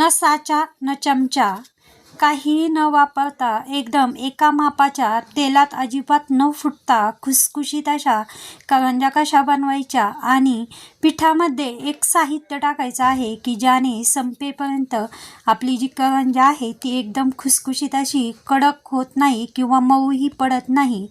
न साचा न चमचा काहीही न वापरता एकदम एका मापाच्या तेलात अजिबात न फुटता खुसखुशीत अशा करंज्या कशा बनवायच्या आणि पिठामध्ये एक साहित्य टाकायचं आहे की ज्याने संपेपर्यंत आपली जी करंजा आहे ती एकदम खुसखुशीत अशी कडक होत नाही किंवा मऊही पडत नाही.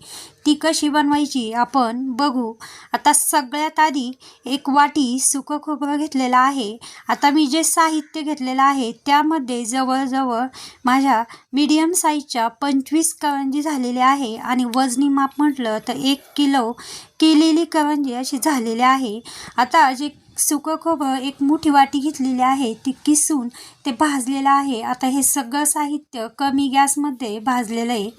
ती कशी बनवायची आपण बघू. आता सगळ्यात आधी एक वाटी सुकं खोबरं घेतलेलं आहे. आता मी जे साहित्य घेतलेलं आहे त्यामध्ये जवळजवळ माझ्या मीडियम साईजच्या पंचवीस करंजी झालेल्या आहे आणि वजनी माप म्हटलं तर एक किलो केलेली करंजी अशी झालेली आहे. आता जे सुकं खोबरं एक मोठी वाटी घेतलेली आहे ती किसून ते भाजलेलं आहे. आता हे सगळं साहित्य कमी गॅसमध्ये भाजलेलं आहे.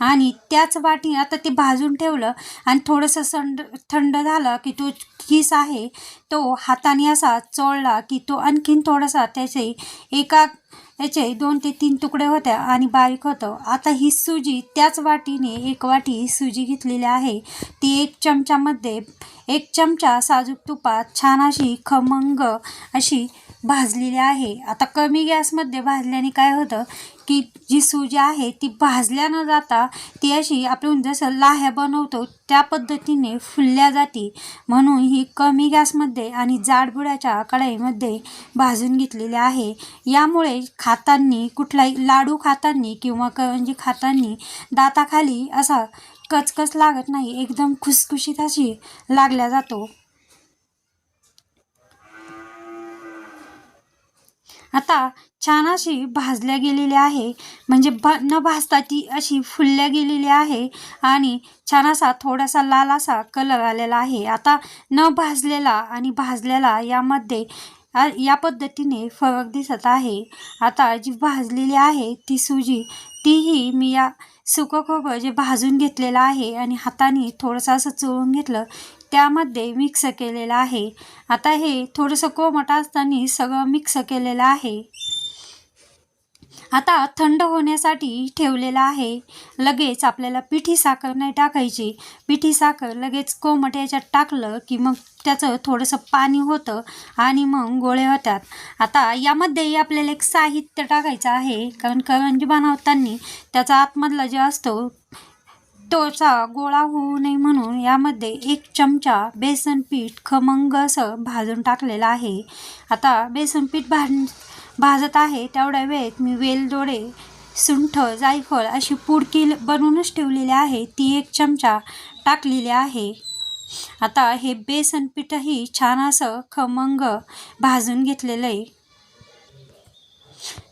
आणि त्याच वाटी आता ते भाजून ठेवलं आणि थोडंसं संड थंड झालं की तो किस आहे तो हाताने असा चोळला की तो आणखीन थोडासा त्याचे एका याचे दोन ते तीन तुकडे होत्या आणि बारीक होतं. आता ही सुजी त्याच वाटीने एक वाटी सुजी घेतलेली आहे. ती एक चमच्यामध्ये एक चमचा साजूक तुपात छान अशी खमंग अशी भाजलेली आहे. आता कमी गॅसमध्ये भाजल्याने काय होतं की जी सुजी आहे ती भाजल्या न जाता ती अशी आपण जसं लाह्या बनवतो त्या पद्धतीने फुलल्या जाते. म्हणून ही कमी गॅसमध्ये आणि जाडबुड्याच्या कढईमध्ये भाजून घेतलेली आहे. यामुळे खातांनी कुठलाही लाडू खातांनी किंवा करंजी खातांनी दाताखाली असा कचकच लागत नाही एकदम खुसखुशीत अशी लागल्या जातो. आता छान अशी भाजल्या गेलेली आहे. म्हणजे भ न भाजता ती अशी फुलल्या गेलेली आहे आणि छान असा थोडासा लाल असा कलर आलेला आहे. आता न भाजलेला आणि भाजलेला यामध्ये या पद्धतीने फरक दिसत आहे. आता जी भाजलेली आहे ती सुजी तीही मी या सुकं खोबरं जे भाजून घेतलेलं आहे आणि हाताने थोडंसं असं चोळून घेतलं त्यामध्ये मिक्स केलेलं आहे. आता हे थोडंसं कोमट असताना सगळं मिक्स केलेलं आहे. आता थंड होण्यासाठी ठेवलेलं आहे. लगेच आपल्याला पिठी साखर नाही टाकायची. पिठी साखर लगेच कोमट याच्यात टाकलं की मग त्याचं थोडंसं पाणी होतं आणि मग गोळे होतात. आता यामध्ये आपल्याला एक साहित्य टाकायचं आहे. कारण करंजी बनवताना त्याचा आतमधला जे असतो त्वचा गोळा होऊ नये म्हणून यामध्ये एक चमचा बेसन पीठ खमंग असं भाजून टाकलेलं आहे. आता बेसन पीठ भाज भाजत आहे. तेवढ्या वेळेत मी वेलदोडे सुंठ जायफळ अशी पुडकी बनवूनच ठेवलेली आहे. ती एक चमचा टाकलेली आहे. आता हे बेसन पीठही छान असं खमंग भाजून घेतलेलं आहे.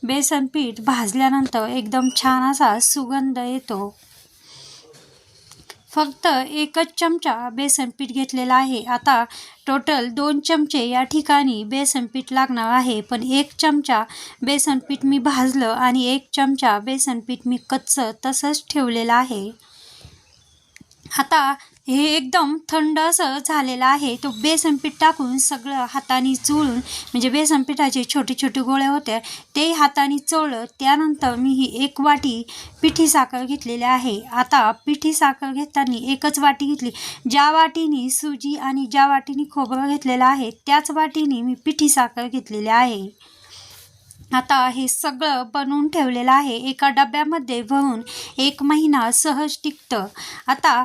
बेसन पीठ भाजल्यानंतर एकदम छान असा सुगंध येतो. फक्त एकच चमचा बेसन पीठ घेतलेला आहे. आता टोटल दोन चमचे या ठिकाणी बेसन पीठ लागणार आहे. पण एक चमचा बेसन पीठ मी भाजलं आणि एक चमचा बेसन पीठ मी कच्चं तसंच ठेवलेलं आहे. आता हे एकदम थंड असं झालेलं आहे. तो बेसन पीठ टाकून सगळं हाताने चोळून म्हणजे बेसन पिठाचे छोटे छोटे गोळे होते ते हाताने चोळलं. त्यानंतर मी ही एक वाटी पिठी साखर घेतलेली आहे. आता पिठी साखर घेताना एकच वाटी घेतली. ज्या वाटीने सुजी आणि ज्या वाटीने खोबरं घेतलेलं आहे त्याच वाटीने मी पिठी साखर घेतलेली आहे. आता हे सगळं बनवून ठेवलेलं आहे एका डब्यामध्ये भरून एक महिना सहज टिकतं. आता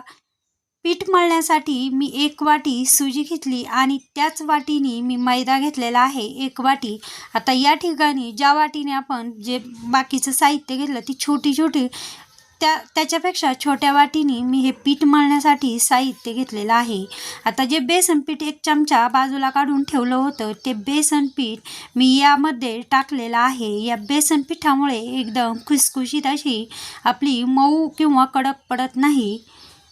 पीठ मळण्यासाठी मी एक वाटी सुजी घेतली आणि त्याच वाटीने मी मैदा घेतलेला आहे एक वाटी. आता या ठिकाणी ज्या वाटीने आपण जे बाकीचं साहित्य घेतलं ती छोटी छोटी त्या त्याच्यापेक्षा छोट्या वाटीने मी हे पीठ मळण्यासाठी साहित्य घेतलेलं आहे. आता जे बेसन पीठ एक चमचा बाजूला काढून ठेवलं होतं ते बेसन पीठ मी यामध्ये टाकलेलं आहे. या बेसन पिठामुळे एकदम खुसखुशीत अशी आपली मऊ किंवा कडक पडत नाही.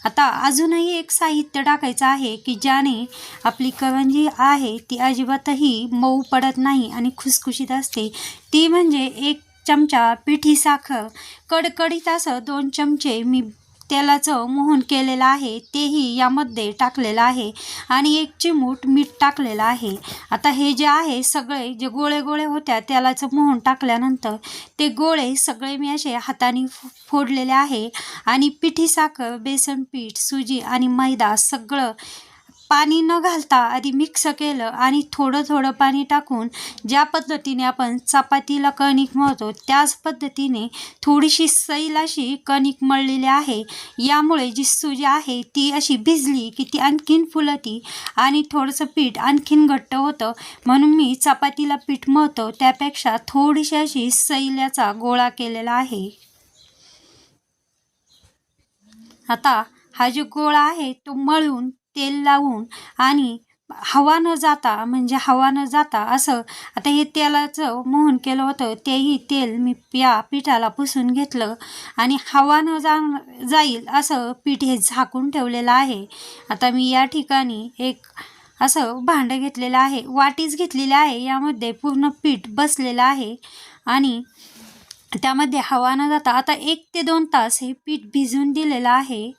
आता अजूनही एक साहित्य टाकायचं आहे की ज्याने आपली करंजी आहे ती अजिबातही मऊ पडत नाही आणि खुसखुशीत असते. ती म्हणजे एक चमचा पिठी साखर कडकडीत असं दोन चमचे मी तेलाचं मोहन केलेलं आहे तेही यामध्ये टाकलेलं आहे आणि एक चिमूट मीठ टाकलेलं आहे. आता हे जे आहे सगळे जे गोळे गोळे होत्या तेलाचं मोहन टाकल्यानंतर ते गोळे सगळे मी असे हाताने फो- फोडलेले आहे आणि पिठी साखर बेसन पीठ सुजी आणि मैदा सगळं पाणी न घालता आधी मिक्स केलं आणि थोडं थोडं पाणी टाकून ज्या पद्धतीने आपण चपातीला कणिक मळतो त्याच पद्धतीने थोडीशी सैल अशी कणिक मळलेली आहे. यामुळे जी सुजी आहे ती अशी भिजली की ती आणखीन फुलती आणि थोडंसं पीठ आणखीन घट्ट होतं. म्हणून मी चपातीला पीठ मळतो त्यापेक्षा थोडीशी अशी सैल्याचा गोळा केलेला आहे. आता हा जो गोळा आहे तो मळून तेल लावून आणि हवा न जाता म्हणजे हवा न जाता असं आता हे तेलाचं मोहन केलं होतं तेही तेल मी या पिठाला पुसून घेतलं आणि हवा न जा जाईल असं पीठ हे झाकून ठेवलेलं आहे. आता मी या ठिकाणी एक असं भांडं घेतलेलं आहे वाटीच घेतलेली आहे यामध्ये पूर्ण पीठ बसलेलं आहे आणि त्यामध्ये हवा न जाता आता एक ते दोन तास हे पीठ भिजवून दिलेलं आहे.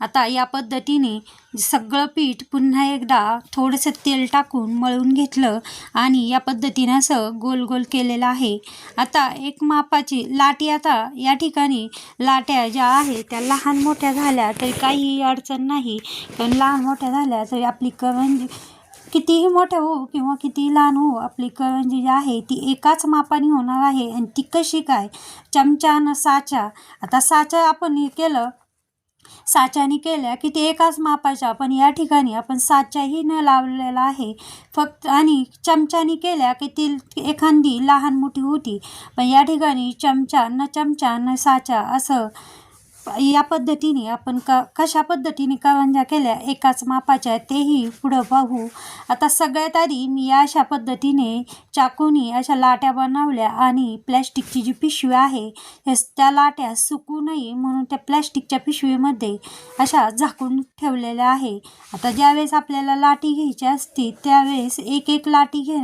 आता या पद्धतीने सगळं पीठ पुन्हा एकदा थोडंसं तेल टाकून मळून घेतलं आणि या पद्धतीनं असं गोल गोल केलेलं आहे. आता एक मापाची लाटी आता या ठिकाणी लाट्या ज्या आहे त्या लहान मोठ्या झाल्या तरी काही अडचण नाही. पण लहान मोठ्या झाल्या तरी आपली करंजी कितीही मोठ्या हो किंवा कितीही लहान हो आपली करंजी जी आहे ती एकाच मापाने होणार आहे. आणि ती कशी काय? चमचा न साचा. आता साचा आपण हे केलं साच्याने केल्या की ते एकाच मापाच्या पण या ठिकाणी आपण साच्याही न लावलेला आहे. फक्त आणि चमच्याने केल्या की ती एखादी लहान मोठी होती. पण या ठिकाणी चमचा न चमचा न साचा असं या पद्धतीने आपण क कशा पद्धतीने करंज्या केल्या एकाच मापाच्या तेही पुढं पाहू आता सगळ्यात आधी मी या अशा पद्धतीने चाकूनी अशा लाट्या बनवल्या आणि प्लॅस्टिकची जी पिशवी आहे हे त्या लाट्या सुकू नये म्हणून त्या प्लॅस्टिकच्या पिशवीमध्ये अशा झाकून ठेवलेल्या आहे. आता ज्यावेळेस आपल्याला लाटी घ्यायची असते त्यावेळेस एक एक लाटी घे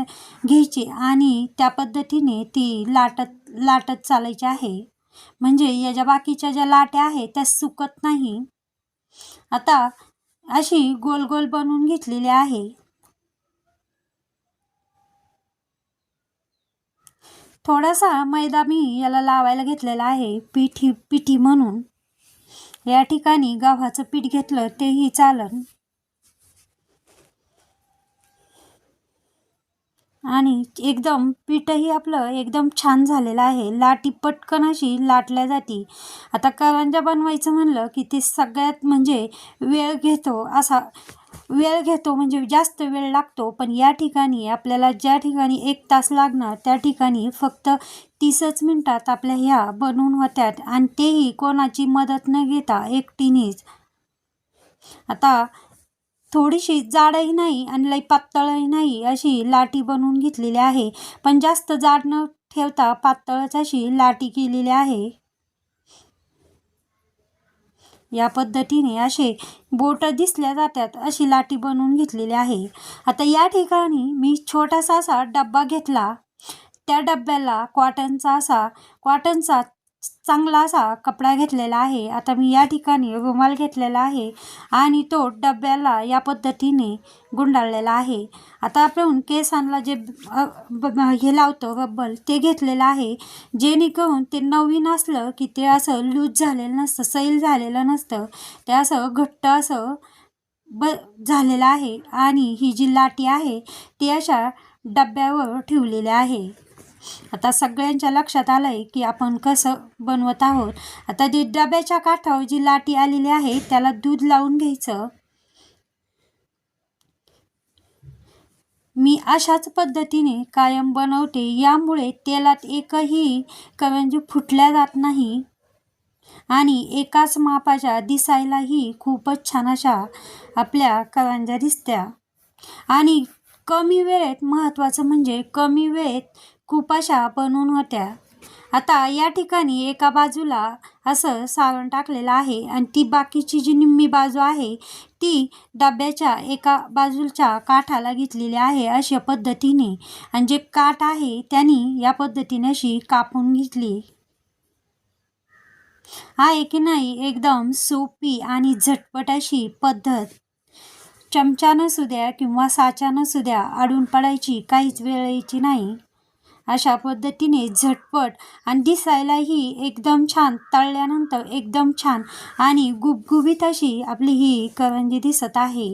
घ्यायची आणि त्या पद्धतीने ती लाटत लाटत चालायची आहे. म्हणजे या ज्या बाकीच्या ज्या लाट्या आहेत त्या सुकत नाही. आता अशी गोल गोल बनवून घेतलेली आहे. थोडासा मैदा मी याला लावायला घेतलेला आहे पिठी पिठी म्हणून. या ठिकाणी गव्हाचं पीठ घेतलं तेही चालन. आणि एकदम पीठही आपलं एकदम छान झालेलं आहे. लाटी पटकन अशी लाटल्या जाती. आता करंजा बनवायचं म्हणलं की ते सगळ्यात म्हणजे वेळ घेतो असा वेळ घेतो म्हणजे जास्त वेळ लागतो. पण या ठिकाणी आपल्याला ज्या ठिकाणी एक तास लागणार त्या ठिकाणी फक्त तीसच मिनटात आपल्या ह्या बनवून होत्यात आणि तेही कोणाची मदत न घेता एकटीनेच. आता थोडीशी जाडही नाही आणि लई पातळही नाही अशी लाटी बनवून घेतलेली आहे. पण जास्त जाड न ठेवता पातळच अशी लाटी केलेली आहे. या पद्धतीने असे बोट दिसल्या जातात अशी लाटी बनवून घेतलेली आहे. आता या ठिकाणी मी छोटासा असा डब्बा घेतला. त्या डब्याला कॉटनचा असा कॉटनचा चांगला असा कपडा घेतलेला आहे. आता मी या ठिकाणी रुमाल घेतलेला आहे आणि तो डब्याला या पद्धतीने गुंडाळलेला आहे. आता आपण केसांना जे हे लावतो रब्बल ते घेतलेलं आहे. जेणेकरून ते नवीन असलं की ते असं लूज झालेलं नसतं सैल झालेलं नसतं. ते असं घट्ट असं ब झालेलं आहे आणि ही जी लाटी आहे ती अशा डब्यावर ठेवलेली आहे. आता सगळ्यांच्या लक्षात आलं आहे की आपण कसं बनवत आहोत. आता जी डब्याच्या काठावर जी लाटी आलेली आहे त्याला दूध लावून घ्यायचं. मी अशाच पद्धतीने कायम बनवते यामुळे तेलात एकही करंजी फुटल्या जात नाही. आणि एकाच मापाच्या दिसायलाही खूपच छान अशा आपल्या करंज्या दिसत्या. आणि कमी वेळेत महत्त्वाचं म्हणजे कमी वेळेत खूप अशा बनून होत्या. आता या ठिकाणी एका बाजूला असं सारण टाकलेलं आहे आणि ती बाकीची जी निम्मी बाजू आहे ती डब्याच्या एका बाजूच्या काठाला घेतलेली आहे अशा पद्धतीने. आणि जे काठ आहे त्यांनी या पद्धतीने अशी कापून घेतली. आहे की नाही एकदम सोपी आणि झटपट अशी पद्धत. चमच्यानं सुद्या किंवा साच्यानं सुद्या अडून पडायची काहीच वेळेची नाही. अशा पद्धतीने झटपट आणि दिसायलाही एकदम छान तळल्यानंतर एकदम छान आणि गुबगुबीत अशी आपली ही करंजी दिसत आहे.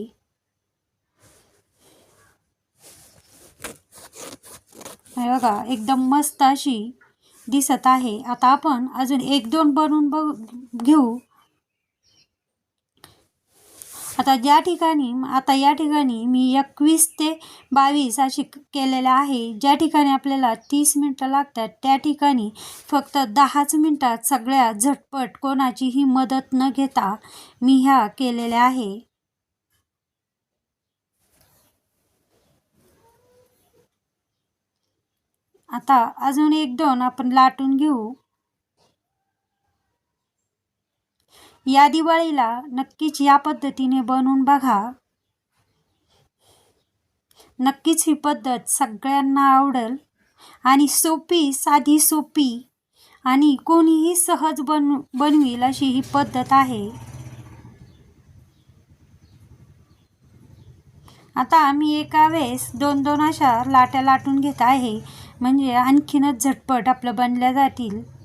बघा एकदम मस्त अशी दिसत आहे. आता आपण अजून एक दोन बनवून बघ घेऊ. आता ज्या ठिकाणी आता या ठिकाणी मी एकवीस ते बावीस अशी क- केलेलं आहे. ज्या ठिकाणी आपल्याला तीस मिनटं लागतात त्या ठिकाणी फक्त दहाच मिनटात सगळ्या झटपट कोणाचीही मदत न घेता मी ह्या केलेल्या आहे. आता अजून एक दोन आपण लाटून घेऊ. या दिवाळीला नक्कीच या पद्धतीने बनवून बघा. नक्कीच ही पद्धत सगळ्यांना आवडेल. आणि सोपी साधी सोपी आणि कोणीही सहज बन बनवील अशी ही पद्धत आहे. आता मी एका वेळेस दोन दोन अशा लाट्या लाटून घेत आहे. म्हणजे आणखीनच झटपट आपलं बनल्या जातील.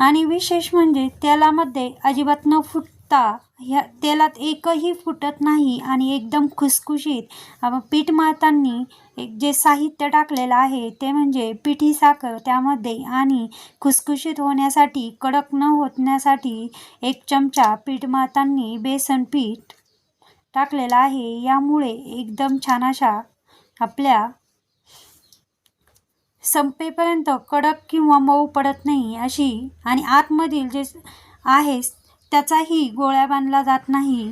आणि विशेष म्हणजे तेलामध्ये अजिबात न फुटता ह्या तेलात एकही फुटत नाही आणि एकदम खुसखुशीत. पीठ मळताना एक जे साहित्य टाकलेलं आहे ते म्हणजे पिठी साखर त्यामध्ये आणि खुसखुशीत होण्यासाठी कडक न होण्यासाठी एक चमचा पीठ मळताना बेसन पीठ टाकलेलं आहे. यामुळे एकदम छान अशा आपल्या संपेपर्यंत कडक किंवा मऊ पडत नाही अशी आणि आतमधील जे आहे त्याचाही गोळ्या बांधला जात नाही.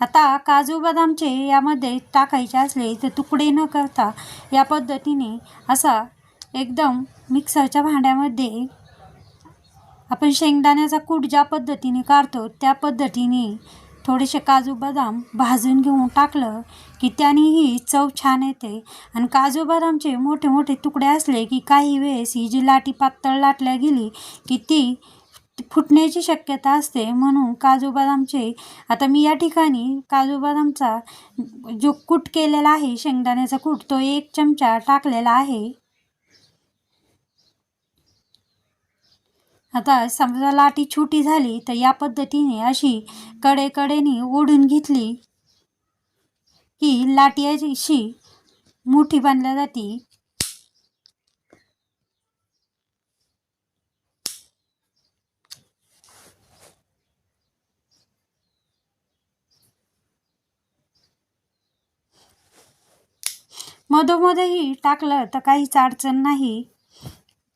आता काजू बदामचे यामध्ये टाकायचे असले तर तुकडे न करता या पद्धतीने असा एकदम मिक्सरच्या भांड्यामध्ये आपण शेंगदाण्याचा कूट ज्या पद्धतीने काढतो त्या पद्धतीने थोडेसे काजू बदाम भाजून घेऊन टाकलं की त्यानेही चव छान येते. आणि काजू बदामचे मोठे मोठे तुकडे असले की काही वेळेस ही जी लाटी पातळ लाटल्या गेली की ती फुटण्याची शक्यता असते. म्हणून काजू बदामचे आता मी या ठिकाणी काजू बदामचा जो कूट केलेला आहे शेंगदाण्याचा कूट तो एक चमचा टाकलेला आहे. आता समजा लाटी छोटी झाली तर या पद्धतीने अशी कडेकडेने ओढून घेतली की लाटी अशी मोठी बांधल्या जाते. मधोमधही टाकलं तर काहीच अडचण नाही.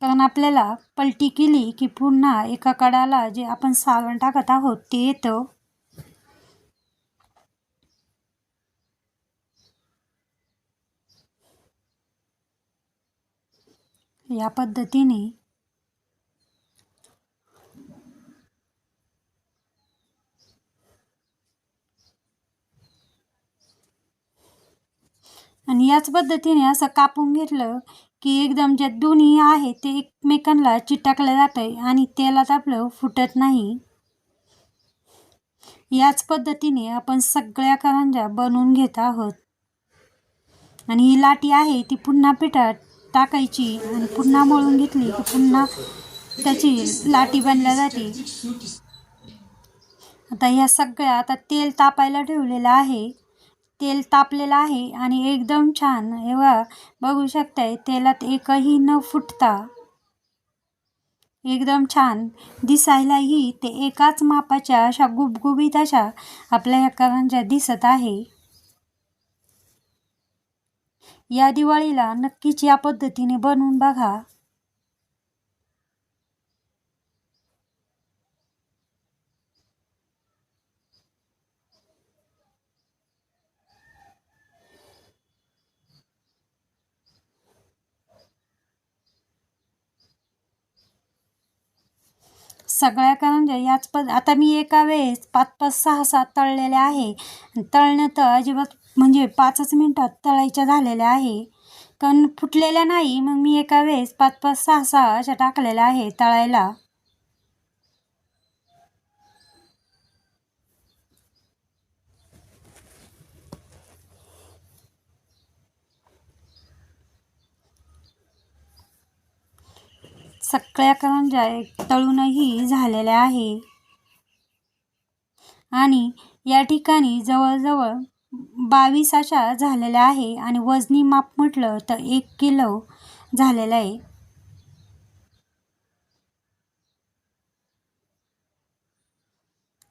कारण आपल्याला पलटी केली की पुन्हा एका कडाला जे आपण सारण टाकत आहोत ते येतं. या पद्धतीने आणि याच पद्धतीने असं कापून घेतलं की एकदम ज्या दोन्ही आहे ते एकमेकांना चिटकलं जातं आणि तेलात आपलं फुटत नाही. याच पद्धतीने आपण सगळ्या करंज्या बनवून घेत आहोत. आणि ही लाटी आहे ती पुन्हा पिठात टाकायची आणि पुन्हा मळून घेतली की पुन्हा त्याची लाटी बनल्या जाते. आता ह्या सगळ्या आता तेल तापायला ठेवलेलं आहे. तेल तापलेलं आहे आणि एकदम छान. एव्हा बघू शकताय तेलात एकही न फुटता एकदम छान दिसायलाही ते एकाच मापाच्या अशा गुबगुबीत अशा आपल्या ह्या करंज्या दिसत आहे. या दिवाळीला नक्कीच या पद्धतीने बनवून बघा. सगळ्या करंज्या याच पद आता मी एका वेळेस पाच पाच सहा सात तळलेल्या आहे. तळणं तर अजिबात म्हणजे पाचच मिनटात तळायच्या झालेल्या आहे. कारण फुटलेल्या नाही. मग मी एका वेळेस पाच पाच सहा सहा अशा टाकलेल्या आहे तळायला. सगळ्या करंज्या एक तळूनही झालेल्या आहे. आणि या ठिकाणी जवळजवळ बावीस अशा झालेल्या आहे आणि वजनी माप म्हटलं तर एक किलो झालेलं आहे.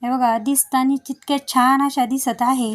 हे बघा दिसताना जितक्या छान अशा दिसत आहे.